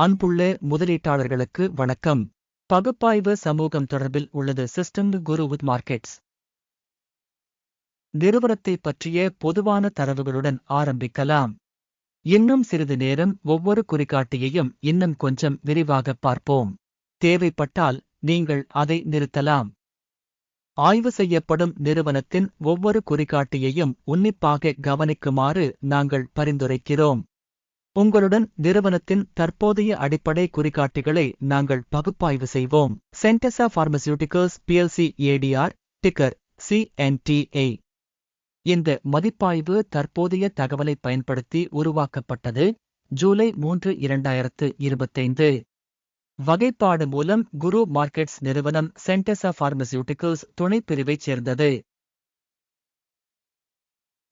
அன்புள்ள முதலீட்டாளர்களுக்கு வணக்கம். பகுப்பாய்வு சமூகம் தொடர்பில் உள்ளது சிஸ்டம் குரு வித் மார்க்கெட்ஸ். நிறுவனத்தை பற்றிய பொதுவான தரவுகளுடன் ஆரம்பிக்கலாம். இன்னும் சிறிது நேரம் ஒவ்வொரு குறிகாட்டியையும் இன்னும் கொஞ்சம் விரிவாக பார்ப்போம். தேவைப்பட்டால் நீங்கள் அதை நிறுத்தலாம். ஆய்வு செய்யப்படும் நிறுவனத்தின் ஒவ்வொரு குறிகாட்டியையும் உன்னிப்பாக கவனிக்குமாறு நாங்கள் பரிந்துரைக்கிறோம். உங்களுடன் நிறுவனத்தின் தற்போதைய அடிப்படை குறிகாட்டிகளை நாங்கள் பகுப்பாய்வு செய்வோம். Centessa Pharmaceuticals PLC ADR ticker CNTA இந்த மதிப்பாய்வு தற்போதைய தகவலை பயன்படுத்தி உருவாக்கப்பட்டது ஜூலை மூன்று இரண்டாயிரத்து இருபத்தைந்து. வகைப்பாடு மூலம் குரு மார்க்கெட்ஸ் நிறுவனம் சென்டெசா பார்மசியூட்டிகல்ஸ் துணைப்பிரிவைச் சேர்ந்தது.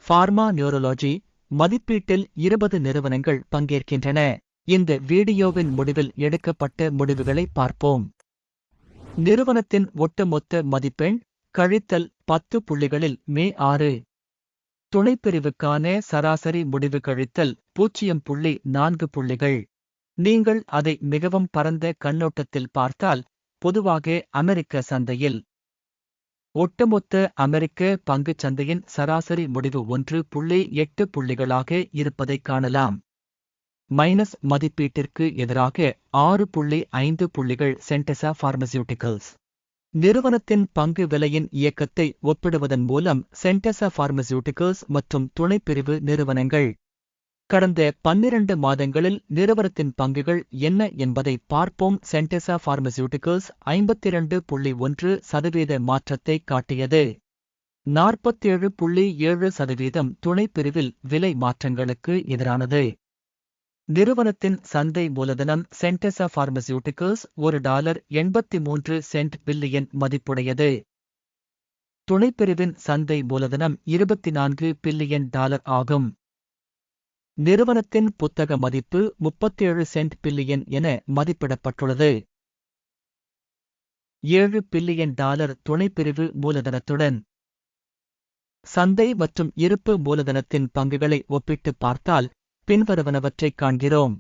ஃபார்மா நியூரோலஜி மதிப்பீட்டில் இருபது நிறுவனங்கள் பங்கேற்கின்றன. இந்த வீடியோவின் முடிவில் எடுக்கப்பட்ட முடிவுகளை பார்ப்போம். நிறுவனத்தின் ஒட்டுமொத்த மதிப்பெண் கழித்தல் பத்து புள்ளிகளில் மே ஆறு. துணைப்பிரிவுக்கான சராசரி முடிவு கழித்தல் பூஜ்ஜியம் புள்ளி நான்கு புள்ளிகள். நீங்கள் அதை மிகவும் பரந்த கண்ணோட்டத்தில் பார்த்தால் பொதுவாக அமெரிக்க சந்தையில் ஒட்டுமொத்த அமெரிக்க பங்குச் சந்தையின் சராசரி முடிவு ஒன்று புள்ளி எட்டு புள்ளிகளாக இருப்பதைக் காணலாம். மைனஸ் மதிப்பீட்டிற்கு எதிராக ஆறு புள்ளி ஐந்து புள்ளிகள் சென்டெசா பார்மசியூட்டிகல்ஸ் நிறுவனத்தின் பங்கு விலையின் இயக்கத்தை ஒப்பிடுவதன் மூலம் சென்டெசா பார்மசியூட்டிகல்ஸ் மற்றும் துணைப்பிரிவு நிறுவனங்கள் கடந்த பன்னிரண்டு மாதங்களில் நிறுவனத்தின் பங்குகள் என்ன என்பதை பார்ப்போம். சென்டெசா பார்மசியூட்டிகல்ஸ் ஐம்பத்திரண்டு புள்ளி ஒன்று சதவீத மாற்றத்தை காட்டியது. நாற்பத்தேழு புள்ளி ஏழு சதவீதம் துணைப்பிரிவில் விலை மாற்றங்களுக்கு எதிரானது. நிறுவனத்தின் சந்தை மூலதனம் சென்டெசா பார்மசியூட்டிகல்ஸ் ஒரு டாலர் எண்பத்தி மூன்று சென்ட் பில்லியன் மதிப்புடையது. துணைப்பிரிவின் சந்தை மூலதனம் இருபத்தி நான்கு பில்லியன் டாலர் ஆகும். நிறுவனத்தின் புத்தக மதிப்பு முப்பத்தேழு சென்ட் பில்லியன் என மதிப்பிடப்பட்டுள்ளது. ஏழு பில்லியன் டாலர் துணைப்பிரிவு மூலதனத்துடன். சந்தை மற்றும் இருப்பு மூலதனத்தின் பங்குகளை ஒப்பிட்டு பார்த்தால் பின்வருவனவற்றைக் காண்கிறோம்.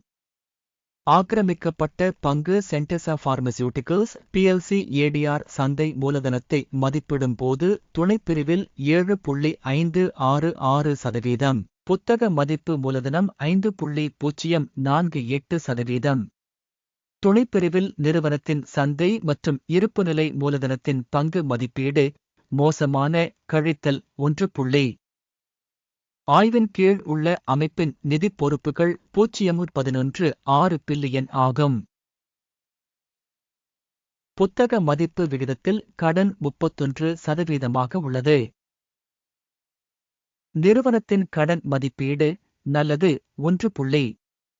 ஆக்கிரமிக்கப்பட்ட பங்கு சென்டெசா பார்மசியூட்டிகல்ஸ் பிஎல்சி ஏடிஆர் சந்தை மூலதனத்தை மதிப்பிடும் போது துணைப்பிரிவில் ஏழு புள்ளி ஐந்து ஆறு ஆறு சதவீதம். புத்தக மதிப்பு மூலதனம் ஐந்து புள்ளி பூஜ்ஜியம் நான்கு எட்டு சதவீதம். துணைப்பிரிவில் நிறுவனத்தின் சந்தை மற்றும் இருப்புநிலை மூலதனத்தின் பங்கு மதிப்பீடு மோசமான கழித்தல் ஒன்று புள்ளி. ஆய்வின் கீழ் உள்ள அமைப்பின் நிதிப் பொறுப்புகள் பூஜ்ஜியம் பதினொன்று ஆறு பில்லியன் ஆகும். புத்தக மதிப்பு விகிதத்தில் கடன் முப்பத்தொன்று சதவீதமாக உள்ளது. நிறுவனத்தின் கடன் மதிப்பீடு நல்லது ஒன்று புள்ளி.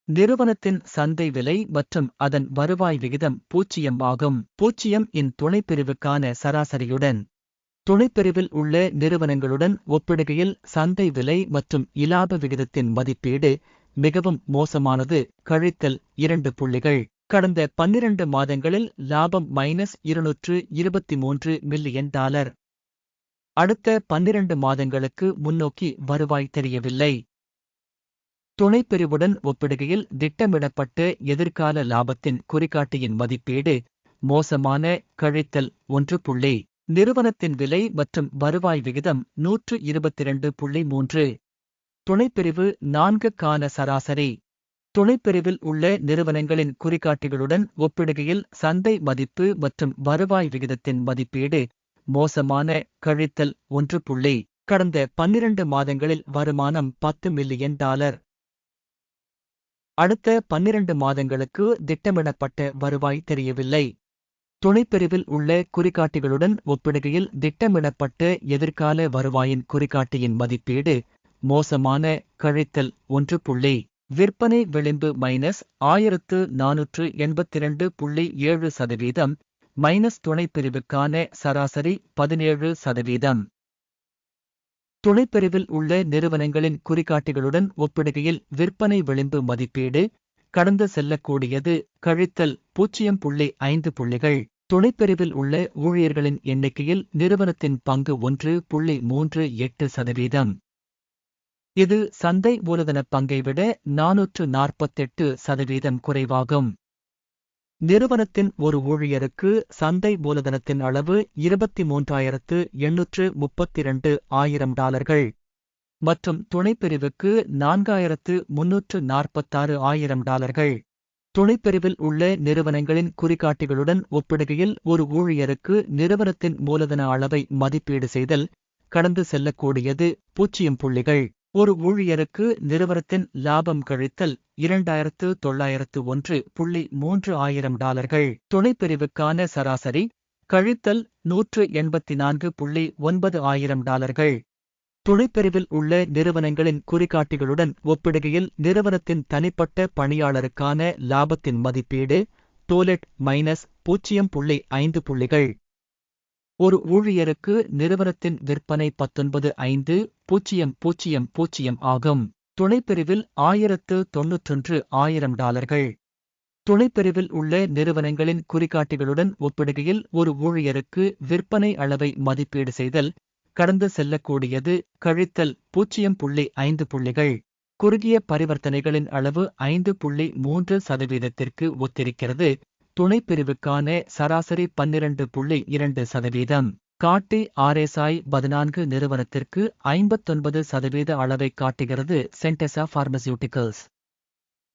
நிறுவனத்தின் சந்தை விலை மற்றும் அதன் வருவாய் விகிதம் பூச்சியம் ஆகும். பூச்சியம் இன் துணைப்பிரிவுக்கான சராசரியுடன். துணைப்பிரிவில் உள்ள நிறுவனங்களுடன் ஒப்பிடுகையில் சந்தை விலை மற்றும் இலாப விகிதத்தின் மதிப்பீடு மிகவும் மோசமானது. கழித்தல் இரண்டு புள்ளிகள். கடந்த பன்னிரண்டு மாதங்களில் லாபம் மைனஸ் இருநூற்று இருபத்தி மூன்று மில்லியன் டாலர். அடுத்த பன்னிரண்டு மாதங்களுக்கு முன்னோக்கி வருவாய் தெரியவில்லை. துணைப்பிரிவுடன் ஒப்பிடுகையில் திட்டமிடப்பட்ட எதிர்கால லாபத்தின் குறிகாட்டியின் மதிப்பீடு மோசமான கழித்தல் ஒன்று புள்ளி. நிறுவனத்தின் விலை மற்றும் வருவாய் விகிதம் நூற்று இருபத்திரண்டு புள்ளி மூன்று. துணைப்பிரிவு நான்கு கால சராசரி. துணைப்பிரிவில் உள்ள நிறுவனங்களின் குறிகாட்டிகளுடன் ஒப்பிடுகையில் சந்தை மதிப்பு மற்றும் வருவாய் விகிதத்தின் மதிப்பீடு மோசமான கழித்தல் ஒன்று புள்ளி கடந்த பன்னிரண்டு மாதங்களில் வருமானம் பத்து மில்லியன் டாலர். அடுத்த பன்னிரண்டு மாதங்களுக்கு திட்டமிடப்பட்ட வருவாய் தெரியவில்லை. துணைப்பிரிவில் உள்ள குறிகாட்டிகளுடன் ஒப்பிடுகையில் திட்டமிடப்பட்ட எதிர்கால வருவாயின் குறிகாட்டியின் மதிப்பீடு மோசமான கழித்தல் ஒன்று புள்ளி விற்பனை விளிம்பு மைனஸ் ஆயிரத்து நானூற்று எண்பத்திரண்டு புள்ளி ஏழு சதவீதம் மைனஸ் துணைப்பிரிவுக்கான சராசரி பதினேழு சதவீதம். துணைப்பிரிவில் உள்ள நிறுவனங்களின் குறிகாட்டிகளுடன் ஒப்பிடுகையில் விற்பனை விளிம்பு மதிப்பீடு கடந்து செல்லக்கூடியது கழித்தல் பூஜ்ஜியம் புள்ளி ஐந்து புள்ளிகள். துணைப்பிரிவில் உள்ள ஊழியர்களின் எண்ணிக்கையில் நிறுவனத்தின் பங்கு ஒன்று புள்ளி மூன்று எட்டு சதவீதம். இது சந்தை மூலதன பங்கை விட நாநூற்று நாற்பத்தெட்டு சதவீதம் குறைவாகும். நிறுவனத்தின் ஒரு ஊழியருக்கு சந்தை மூலதனத்தின் அளவு இருபத்தி மூன்றாயிரத்து எண்ணூற்று முப்பத்திரண்டு ஆயிரம் டாலர்கள் மற்றும் துணைப்பிரிவுக்கு நான்காயிரத்து முன்னூற்று நாற்பத்தாறு ஆயிரம் டாலர்கள். துணைப்பிரிவில் உள்ள நிறுவனங்களின் குறிகாட்டிகளுடன் ஒப்பிடுகையில் ஒரு ஊழியருக்கு நிறுவனத்தின் மூலதன அளவை மதிப்பீடு செய்தல் கடந்து செல்லக்கூடியது பூஜ்ஜியம் புள்ளிகள். ஒரு ஊழியருக்கு நிறுவனத்தின் லாபம் கழித்தல் இரண்டாயிரத்து தொள்ளாயிரத்து ஒன்று புள்ளி மூன்று ஆயிரம் டாலர்கள். துணைப்பிரிவுக்கான சராசரி கழித்தல் நூற்று எண்பத்தி நான்கு புள்ளி ஒன்பது ஆயிரம் டாலர்கள். துணைப்பிரிவில் உள்ள நிறுவனங்களின் குறிகாட்டிகளுடன் ஒப்பிடுகையில் நிறுவனத்தின் தனிப்பட்ட பணியாளருக்கான லாபத்தின் மதிப்பீடு டோலெட் மைனஸ் பூஜ்ஜியம் புள்ளி ஐந்து புள்ளிகள். ஒரு ஊழியருக்கு நிறுவனத்தின் விற்பனை பத்தொன்பது ஐந்து பூஜ்ஜியம் பூஜ்ஜியம் பூஜ்ஜியம் ஆகும். துணைப்பிரிவில் ஆயிரத்து தொன்னூற்றொன்று ஆயிரம் டாலர்கள். துணைப்பிரிவில் உள்ள நிறுவனங்களின் குறிகாட்டிகளுடன் ஒப்பிடுகையில் ஒரு ஊழியருக்கு விற்பனை அளவை மதிப்பீடு செய்தல் கடந்து செல்லக்கூடியது கழித்தல் பூஜ்ஜியம் புள்ளி ஐந்து புள்ளிகள். குறுகிய பரிவர்த்தனைகளின் அளவு ஐந்து புள்ளி மூன்று சதவீதத்திற்கு ஒத்திருக்கிறது. துணைப்பிரிவுக்கான சராசரி பன்னிரண்டு புள்ளி இரண்டு சதவீதம். காட்டி ஆர்எஸ்ஐ பதினான்கு நிறுவனத்திற்கு ஐம்பத்தொன்பது சதவீத அளவை காட்டுகிறது சென்டெசா பார்மசியூட்டிகல்ஸ்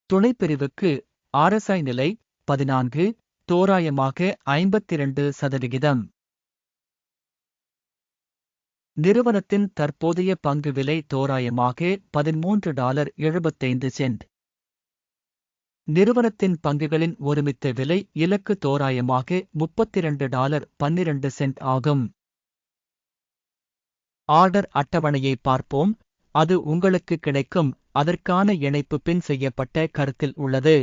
துணைப்பிரிவுக்கு ஆர்எஸ்ஐ நிலை பதினான்கு தோராயமாக ஐம்பத்திரண்டு சதவிகிதம். நிறுவனத்தின் தற்போதைய பங்கு விலை தோராயமாக பதிமூன்று டாலர் எழுபத்தைந்து சென்ட். நிறுவனத்தின் பங்குகளின் ஒருமித்த விலை இலக்கு தோராயமாக முப்பத்திரண்டு டாலர் பன்னிரண்டு சென்ட் ஆகும். ஆர்டர் அட்டவணையை பார்ப்போம். அது உங்களுக்கு கிடைக்கும். அதற்கான இணைப்பு பின் செய்யப்பட்ட கருத்தில் உள்ளது.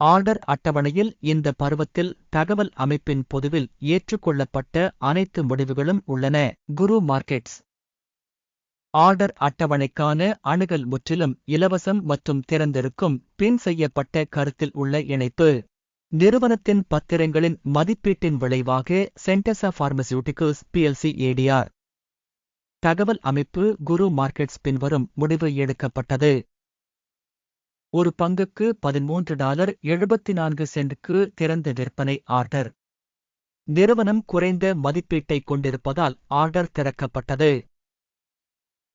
ஆர்டர் அட்டவணையில் இந்த பருவத்தில் தகவல் அமைப்பின் பொதுவில் ஏற்றுக்கொள்ளப்பட்ட அனைத்து முடிவுகளும் உள்ளன. குரு மார்க்கெட்ஸ். ஆர்டர் அட்டவணைக்கான அணுகல் முற்றிலும் இலவசம் மற்றும் திறந்திருக்கும் பின் செய்யப்பட்ட கருத்தில் உள்ள இணைப்பு. நிறுவனத்தின் பத்திரங்களின் மதிப்பீட்டின் விளைவாக சென்டெசா பார்மசியூட்டிகல்ஸ் பிஎல்சி ஏடிஆர் தகவல் அமைப்பு குரு மார்க்கெட்ஸ் பின்வரும் முடிவு எடுக்கப்பட்டது. ஒரு பங்குக்கு பதிமூன்று டாலர் எழுபத்தி நான்கு சென்ட்க்கு திறந்த விற்பனை ஆர்டர். நிறுவனம் குறைந்த மதிப்பீட்டை கொண்டிருப்பதால் ஆர்டர் திறக்கப்பட்டது.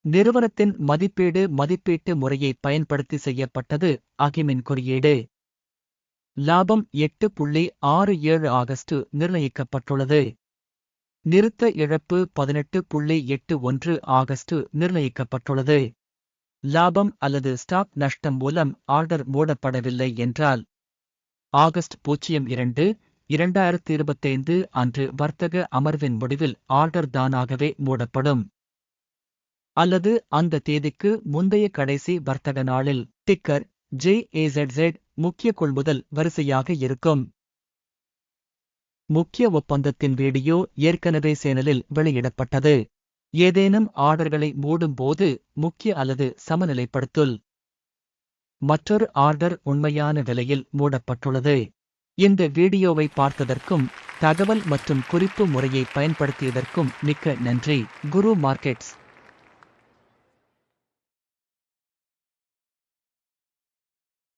நிறுவனத்தின் மதிப்பீடு மதிப்பீட்டு முறையை பயன்படுத்தி செய்யப்பட்டது அகிமின் குறியீடு. லாபம் எட்டு புள்ளி ஆறு ஏழு ஆகஸ்ட் நிர்ணயிக்கப்பட்டுள்ளது. நிறுத்த இழப்பு பதினெட்டு புள்ளி எட்டு ஒன்று ஆகஸ்ட் நிர்ணயிக்கப்பட்டுள்ளது. லாபம் அல்லது ஸ்டாக் நஷ்டம் மூலம் ஆர்டர் மூடப்படவில்லை என்றால் ஆகஸ்ட் பூஜ்ஜியம் இரண்டு இரண்டாயிரத்தி இருபத்தைந்து அன்று வர்த்தக அமர்வின் முடிவில் ஆர்டர் தானாகவே மூடப்படும். அல்லது அந்த தேதிக்கு முந்தைய கடைசி வர்த்தக நாளில் டிக்கர் ஜே ஜேஏசெட்செட் முக்கிய கொள்முதல் வரிசையாக இருக்கும். முக்கிய ஒப்பந்தத்தின் வீடியோ ஏற்கனவே சேனலில் வெளியிடப்பட்டது. ஏதேனும் ஆர்டர்களை மூடும்போது முக்கிய அல்லது சமநிலைப்படுத்துல் மற்றொரு ஆர்டர் உண்மையான விலையில் மூடப்பட்டுள்ளது. இந்த வீடியோவை பார்த்ததற்கும் தகவல் மற்றும் குறிப்பு முறையை பயன்படுத்தியதற்கும் மிக்க நன்றி. குரு மார்க்கெட்ஸ்.